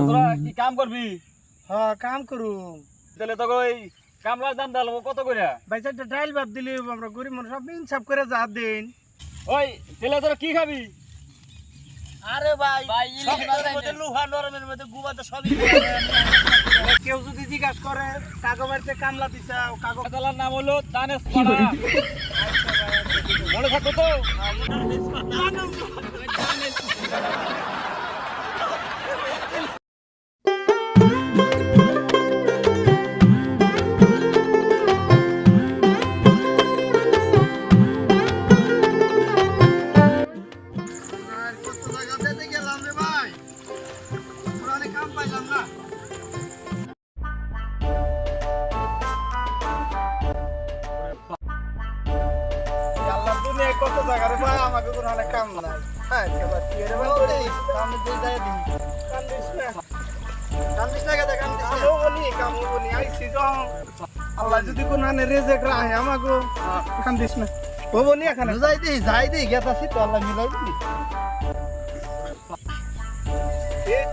তোরা কি কাম করবি? হ্যাঁ কাম করুম। তাহলে তোকে ওই কামলার দাম ডালবো কত করে ভাই চারটা ডাইল দিলে আমরা গরিব মানুষ সব ইনসাফ করে যা দিন। ওই তাহলে তোরা কি খাবি? আরে ভাই ভাই। লোহা নরমের মধ্যে গুবাতে সবই কেউ যদি জিজ্ঞাসা করে কাগো বাড়িতে কামলা দিছা কাগো তালার নাম হলো দানেশ পাড়া। মনে থাকো তো? কত আল্লাহ যদি কোন রেজেক রাহে আমাকে কান্দিস না ও বলি এখানে যাই দিই যাই দিই গেতাছি তো আল্লাহ মিলাই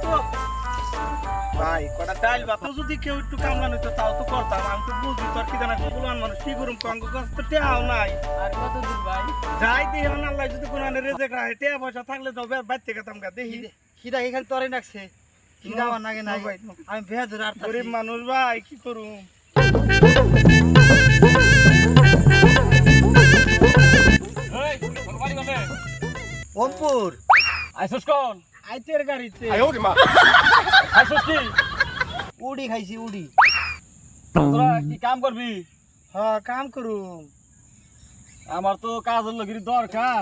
তো ভাই কটা ডাইল ভাত যদি কেউ একটু কামলা নিত তাও তো করতাম। আমি তো বুঝি তোর কি জানা মানুষ কি করুম কঙ্গ গাছ তো টেহাও নাই। আর কত ভাই? যাই দিই হন আল্লাহ যদি কোনো আনে রেজেক রাহে টেহা পয়সা থাকলে তো দেখি খিদা এখানে তরে নাকছে খিদা আমার নাগে নাই। ভাই, আমি ধরে আর গরিব মানুষ ভাই কি করুম? আইসস কোন। আইতের গাড়িতে। আইসস কি? উড়ি খাইছি উড়ি। তোরা কি কাম করবি? হ্যাঁ কাম করুম। আমার তো কাজের লগির দরকার।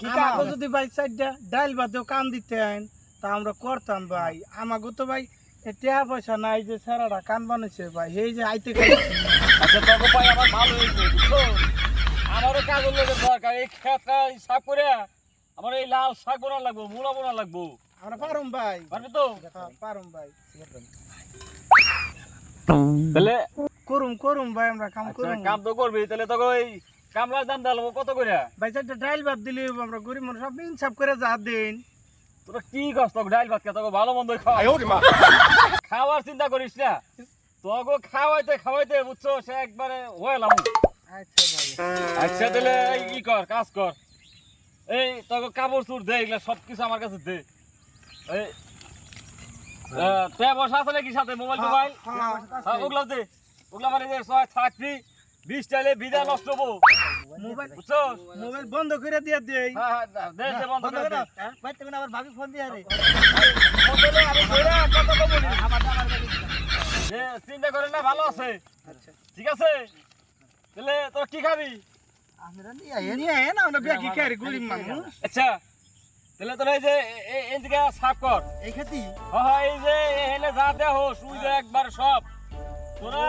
কি কাগজ যদি ভাই চারটা ডাইল ভাতেও কাম দিতেন তা আমরা করতাম ভাই। আমাকে তো ভাই এ পয়সা নাই যে সারাটা কান বানাইছে ভাই। এই যে আইতে খাইছি আচ্ছা তোকে পাই আমার ভালো হয়েছে আমারও কাজের লগের দরকার। এই খেতটা সাফ করে আমার এই লাল শাক বোনা লাগবো মূলা বোনা লাগবো। আমরা পারুম ভাই। পারবি তো? হ্যাঁ পারুম ভাই। তাহলে করুম করুম ভাই আমরা কাম আচ্ছা, করুম। কাম তো করবি তাহলে তোকে ওই কামলার দাম ডালবো কত করে ভাই চারটা ডাইল ভাত দিলে আমরা গরিব মানুষ সব ইনসাফ করে যা দিন। তোরা কি কষ্ট তোকে ডাইল ভাত খেয়ে তোকে ভালো মন্দ খাওয়া খাওয়ার চিন্তা করিস না। তোকে খাওয়াইতে খাওয়াইতে বুঝছ সে একবারে হয়েলাম আচ্ছা ভাই। আচ্ছা তাহলে এই ই কর কাজ কর। এই তোকে কাপড় চুর দে এগুলা সব কিছু আমার কাছে দে। এই তে বসা আছে নাকি সাথে মোবাইল টোবাইল? হ্যাঁ, হ্যাঁ, দে ওগুলা মানে ছয় থাকবি বিশ বিদা নষ্ট হব মোবাইল বন্ধ করে দিয়ে দেই হ্যাঁ হ্যাঁ দে দে বন্ধ করে দে। ভাই তুমি আবার ভাবি ফোন দিয়ে রে বন্ধ করে আমি ধরে কত কব বলি চিন্তা করে না ভালো আছে। আচ্ছা। ঠিক আছে? তাহলে তোর কি খাবি? আচ্ছা তাহলে তোর এই যে এই দিকে সাফ কর। এই খেতি হ্যাঁ হ্যাঁ, এই যে যা দেহ সুই যে একবার সব। তোরা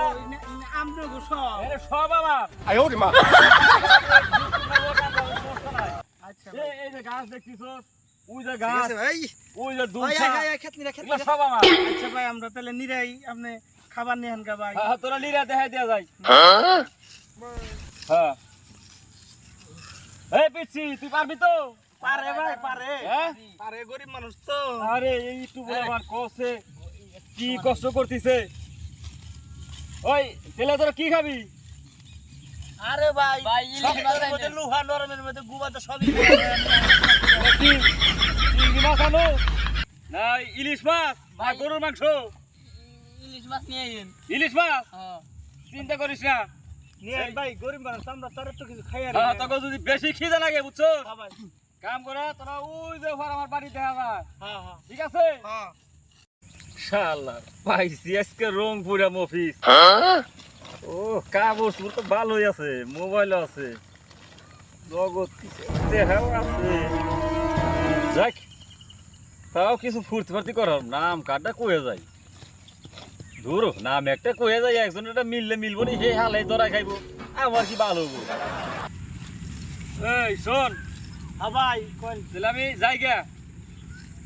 আমরা গো সব এখানে সব আমার। আচ্ছা এই- এই যে গাছ ওই যে গাছ ওই যে ভাই দুলছা আয় আয় খেত নিরা খেত এগুলো সব আমার। আচ্ছা ভাই আমরা তাহলে নিরাই আপনি খাবার নিয়ে ভাই। হ্যাঁ, তোরা লিরা দেখাই দেওয়া যায় হ্যাঁ? এই পিচ্ছি তুই পারবি তো? পারে ভাই পারে। হ্যাঁ? পারে গরিব মানুষ তো। আরে এই একটু বলে আমার কষ্টে কি কষ্ট করতেছে? ওই তেলে তোরা কি খাবি? আরে ভাই ভাই, ইলিশ মাছ সবের মধ্যে লোহা নরমের মধ্যে গুবাতে সবই এটা কি চিংড়ি মাছ আনো? না ইলিশ মাছ না ভাই। গরুর মাংস? ইলিশ মাছ নিয়ে আইন ইলিশ মাছ? হ্যাঁ। চিন্তা করিস না। ভাই গরিব মানুষ আমরা তার তো কিছু খাই আর হ্যাঁ, তোকে যদি বেশি খিদে লাগে বুঝছ? কাম করে তোরা ওই যে ওপর আমার বাড়ি দেখা যায়। হ্যাঁ হ্যাঁ। ঠিক আছে? হ্যাঁ। শালা পাইছি আজকে রংপুরে মফিস। ও কাগজ তো ভালোই আছে মোবাইল আছে। জগৎ দেখাও আছে যাক তাও কিছু ফুর্তি ফার্তি করার নাম কার্ডটা কয়ে যায় ধুর নাম একটা কয়ে যায় একজন একটা মিললে মিলবো নি হে হালাই ধরা খাইবো। আমার কি ভালো হব এই শোন। ভাই কোন আমি যাই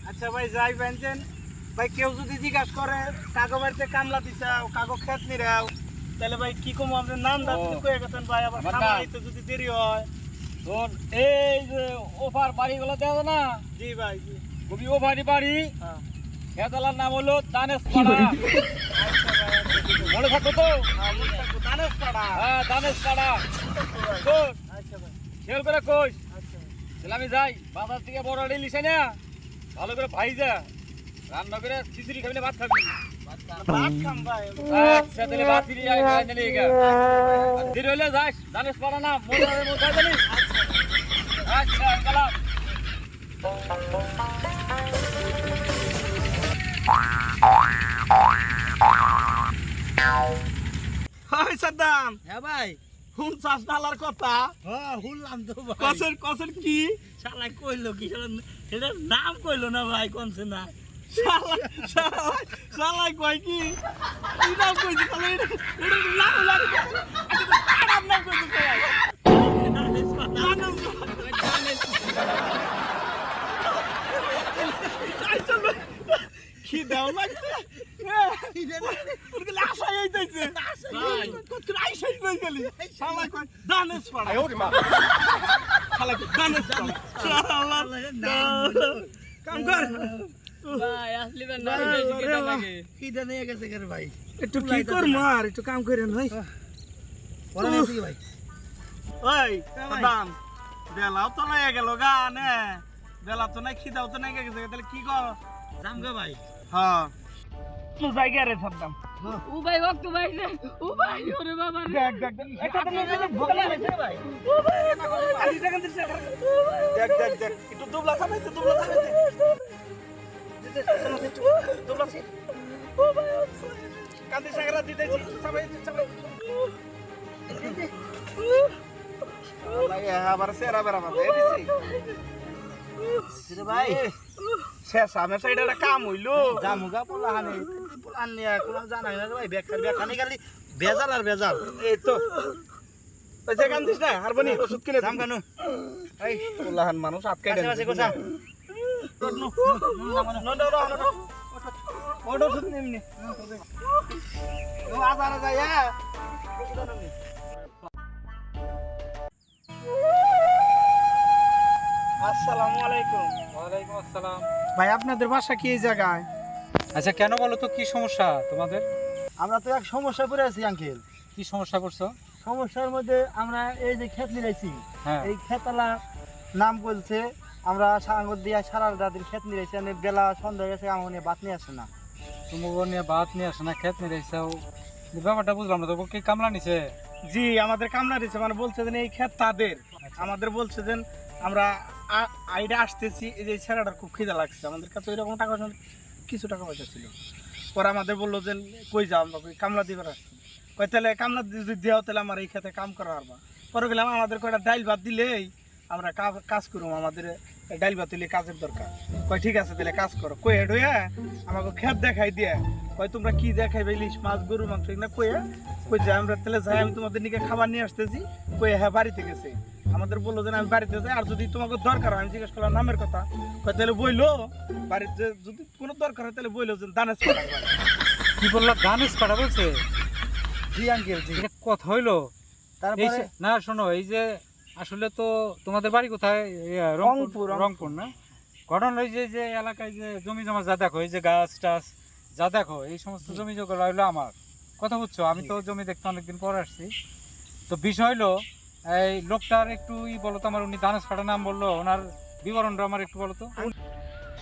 আচ্ছা ভাই যাই বেঞ্চেন ভাই কেউ যদি জিজ্ঞাসা করে কাগো বাড়িতে কামলা দিছাও কাগো খেত নিরাও? তাহলে ভাই কি কম? আপনার নাম। যদি কয়ে গেছেন ভাই আবার খাবার যদি দেরি হয়। শোন এই যে ওপার বাড়িগুলো দেখা যায় না? জি ভাই জি। ওপারি বাড়ি হ্যাঁ। খেতালার নাম হলো দানেশ পাড়া। মনে থাকো তো? দানেশ পাড়া হ্যাঁ দানেশ পাড়া। কোষ খেয়াল করে তাহলে আমি যাই বাজার থেকে বড় ইলিশ না? ভালো করে ভাই যা রান্না করে খিচুড়ি খাবি না ভাত খাবি? ভাত আচ্ছা তাহলে ভাত গা। দেরি হলে যাস দানেশ পাড়া না মনে হবে মনে জানিস? আচ্ছা গেলাম হাই হ্যাঁ ভাই। হুন চাষ ডালার কথা? হ্যাঁ শুনলাম তো ভাই। কসের কসের কি? শালা কইলো কি শালা সেটার নাম কইলো না ভাই কোনছে না। শালা শালা শালা কয় কি? কি নাম কইছে? তাহলে শালা কাম কর ভাই ভাই ভাই ওই দাম বেলাও তো নাই গেল গা নে বেলা তো নাই খিদাও তো নাই কি কর? জাম ভাই হ্যাঁ তো জায়গা রে সাদ্দাম ও ভাই ওকে ভাই রে ও ভাই ওরে বাবা রে দেখ দেখ দেখ একটা তো নিয়ে গেলে ভোগ লাগছে ভাই আদি সেকেন্ড দিছে দেখ দেখ দেখ একটু দুবলা খাবাইতে দুবলা খাবাইতে দুবলা সে ও ভাই কান্দি সাগরা দিতেছি সবাই সবাই আল্লাহ আবার সেরা বেরা মারবে দিছি রে ভাই শেষ আমার সাইডে একটা কাম হইল জামুগা পোলা হানে পোলা নিয়ে কোন জানাই না রে ভাই বেকার বেকানি খালি বেজাল আর বেজাল এই তো ওই যে কান দিস না হারবানি ওষুধ কিনে জাম কানু এই উল্লাহান মানুষ আটকে কাছে কাছে কোসা ওটা ওষুধ নিমনি আজারা যায় হ্যাঁ আসসালামু আলাইকুম ওয়ালাইকুম আসসালাম ভাই আপনাদের বাসা কি এই জায়গায় আচ্ছা কেন বলো তো কি সমস্যা তোমাদের? আমরা তো এক সমস্যা পড়ে আছি আঙ্কেল। কি সমস্যা করছ? সমস্যার মধ্যে আমরা এই যে ক্ষেত নিয়েছি হ্যাঁ। এই খেতালা নাম বলছে আমরা সাঙ্গর দিয়ে সারা রাতের ক্ষেত নিয়েছি আমি বেলা সন্ধ্যা হয়ে গেছে আমার নিয়ে বাত নিয়ে আসে না। তুমি নিয়ে বাত নিয়ে আসে না খেত নিয়ে রেসাও ব্যাপারটা বুঝলাম না তো কি কামলা নিছে? জি আমাদের কামলা দিছে মানে বলছে যে এই ক্ষেত তাদের। আমাদের বলছে যে আমরা আইডা আসতেছি এই যে ছেলেটার খুব খিদে লাগছে আমাদের কাছে ওইরকম টাকা কিছু টাকা পয়সা ছিল। পরে আমাদের বলল যে, কই যাও আমরা, কই কামলা দিবার আসছি। কই তাহলে কামলা যদি দেওয়া তাহলে আমার এই খেতে কাম করা পারবা। পরে গেলাম আমাদের কয়টা ডাইল ভাত দিলেই আমরা কাজ করুম, আমাদের ডাইল ভাত দিলে কাজের দরকার। কয়, ঠিক আছে, তাহলে কাজ করো। কই হেড হইয়া আমাকে খেত দেখাই দিয়ে, কয়, তোমরা কি দেখাইবে, ইলিশ মাছ, গরু মাংস না কইয়া কই যে আমরা, তাহলে যাই, আমি তোমাদের নিকে খাবার নিয়ে আসতেছি। কই হ্যাঁ বাড়িতে গেছে। আমাদের বলল যে আমি বাড়িতে যাই আর যদি তোমাকে দরকার হয় আমি জিজ্ঞেস করলাম নামের কথা। তাহলে বইলো বাড়িতে যদি কোনো দরকার হয় তাহলে বইলো যে দানেশ কি বললা? গানিস পাড়া বলছে? জি আঙ্কেল জি। কথা হইল? তারপরে? না শোনো এই যে আসলে তো তোমাদের বাড়ি কোথায়? রংপুর, রংপুর রংপুর। না? ঘটনা ওই যে যে এলাকায় যে জমি জমা যা দেখো এই যে গাছ টাছ যা দেখো এই সমস্ত জমি জমা হইল আমার। কথা বুঝছ? আমি তো জমি দেখতে অনেকদিন পর আসছি। তো বিষয় হইল এই লোকটার একটু ই বলো তো আমার উনি দানেশ পাড়া নাম বলল ওনার বিবরণটা আমার একটু বলো তো।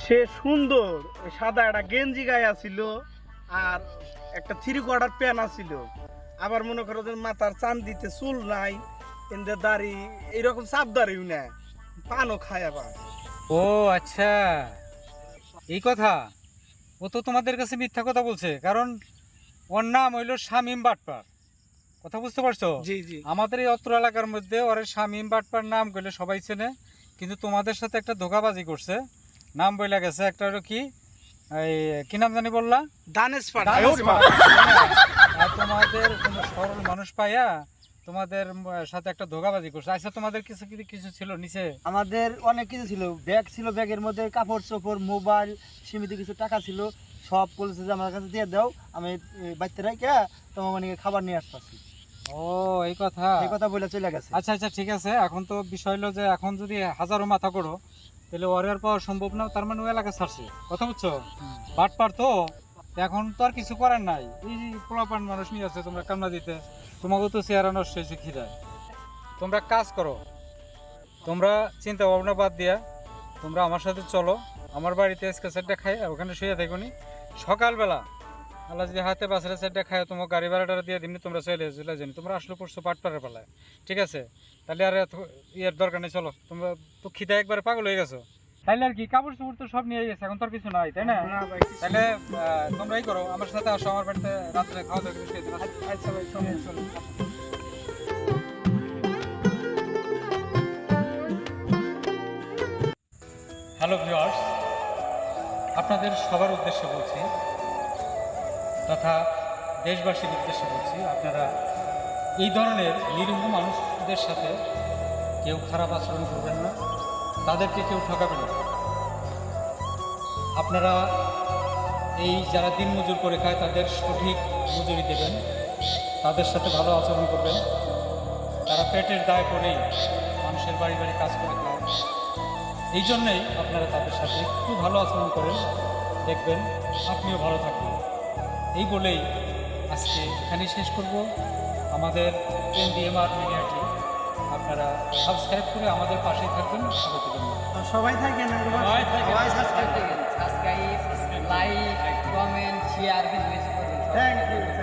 সে সুন্দর সাদা একটা গেঞ্জি গায়ে আছিল আর একটা থ্রি কোয়ার্টার প্যান আছিল। আবার মনে করো যে মাথার চান দিতে চুল নাই এদের দাড়ি এইরকম চাপ দাড়িও না পানও খায় আবার। ও আচ্ছা। এই কথা? ও তো তোমাদের কাছে মিথ্যা কথা বলছে কারণ ওর নাম হইল শামিম বাটপার। কথা বুঝতে পারছ? জি জি। আমাদের এই অত্র এলাকার মধ্যে ওর শামিম বাটপার নাম করলে সবাই চেনে কিন্তু তোমাদের সাথে একটা ধোকাবাজি করছে। নাম বইলা গেছে একটা হলো কি? এই কি নাম জানি বললা? দানেশ পাড়া। আর তোমাদের কোনো সরল মানুষ পাইয়া তোমাদের সাথে একটা ধোকাবাজি করছে। আচ্ছা তোমাদের কিছু কিছু কিছু ছিল নিচে? আমাদের অনেক কিছু ছিল। ব্যাগ ছিল ব্যাগের মধ্যে কাপড় চোপড় মোবাইল সীমিত কিছু টাকা ছিল। সব বলেছে যে আমার কাছে দিয়ে দাও আমি বাচ্চা রাইকা তোমার মানে খাবার নিয়ে আসতেছি। ও এই কথা? এই কথা বলে চলে গেছে। আচ্ছা আচ্ছা ঠিক আছে। এখন তো বিষয় হলো যে এখন যদি হাজারো মাথা করো তাহলে পাওয়া সম্ভব না তার মানে এলাকা ছাড়ছে। কথা বুঝছ? বাট পার তো এখন তো আর কিছু করার নাই। এই পোলাপান মানুষ নিয়ে আছে তোমরা কামনা দিতে তোমাকেও তো চেহারা নষ্ট হয়েছে খিদায় তোমরা কাজ করো তোমরা চিন্তা ভাবনা বাদ দিয়া তোমরা আমার সাথে চলো। আমার বাড়িতে আজকে খাই আর ওখানে শুয়ে থাকো সকালবেলা আল্লাহ যদি হাতে বাসের সেটটা খায় তোমার গাড়ি ভাড়াটা দিয়ে দিমনি তোমরা চলে চলে যানি তোমরা আসলে পড়ছো পাটপাড়ের পালায়। ঠিক আছে? তাহলে আর ইয়ের দরকার নেই চলো। তোমরা তো খিদে একবারে পাগল হয়ে গেছো। তাইলে আর কি কাপড় চোপড় তো সব নিয়ে গেছে এখন তো আর কিছু নাই তাই না? তাহলে আহ, তোমরা এই করো আমার সাথে আসো আমার বাড়িতে রাত্রে খাওয়া দাওয়া করে আচ্ছা ভাই হ্যালো ভিউয়ার্স আপনাদের সবার উদ্দেশ্যে বলছি তথা দেশবাসীর উদ্দেশ্যে বলছি, আপনারা এই ধরনের নিরীহ মানুষদের সাথে কেউ খারাপ আচরণ করবেন না, তাদেরকে কেউ ঠকাবেন না। আপনারা এই যারা দিন মজুর করে খায়, তাদের সঠিক মজুরি দেবেন, তাদের সাথে ভালো আচরণ করবেন। তারা পেটের দায় পড়েই মানুষের বাড়ি বাড়ি কাজ করে খায়। এই জন্যেই আপনারা তাদের সাথে একটু ভালো আচরণ করেন, দেখবেন আপনিও ভালো থাকবেন। এই বলেই আজকে এখানেই শেষ করব। আমাদের এন ডিএমআর মিডিয়াটি আপনারা সাবস্ক্রাইব করে আমাদের পাশে থাকবেন। স্বাগত জানাবেন সবাই থাকেন সবাই থাকেন। সাবস্ক্রাইব লাইক কমেন্ট শেয়ার কিছু বেশি করবেন থ্যাংক ইউ